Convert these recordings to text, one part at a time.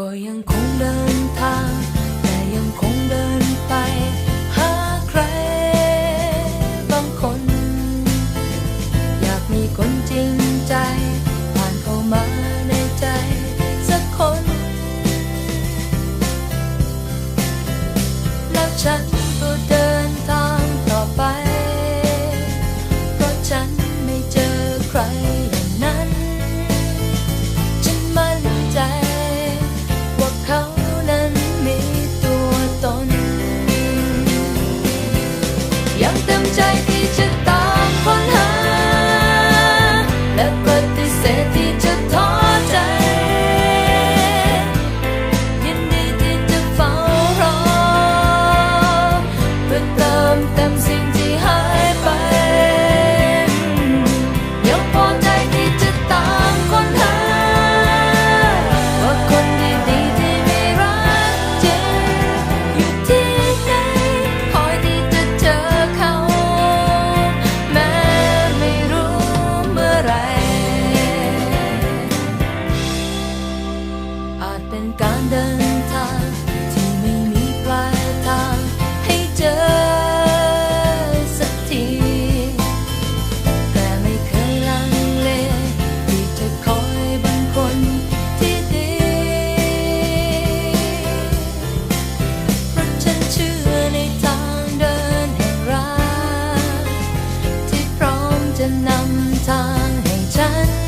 ก็ยังคงเดินทาง แต่ยังคงเดินไป หาใครบางคน อยากมีคนจริงใจ ผ่านเข้ามาในใจ สักคน แล้วฉัน Yandım çay ทางแห้ฉัน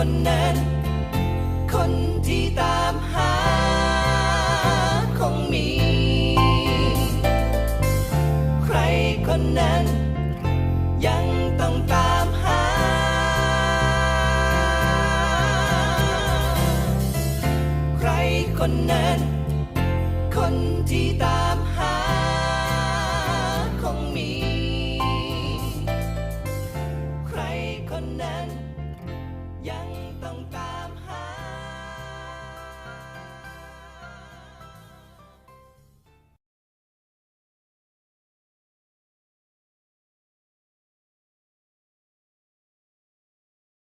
คนนั้น คนที่ตามหาคงมี ใครคนนั้น ยังต้องตามหา ใครคนนั้น คนที่ตามหาคงมี ใครคนนั้น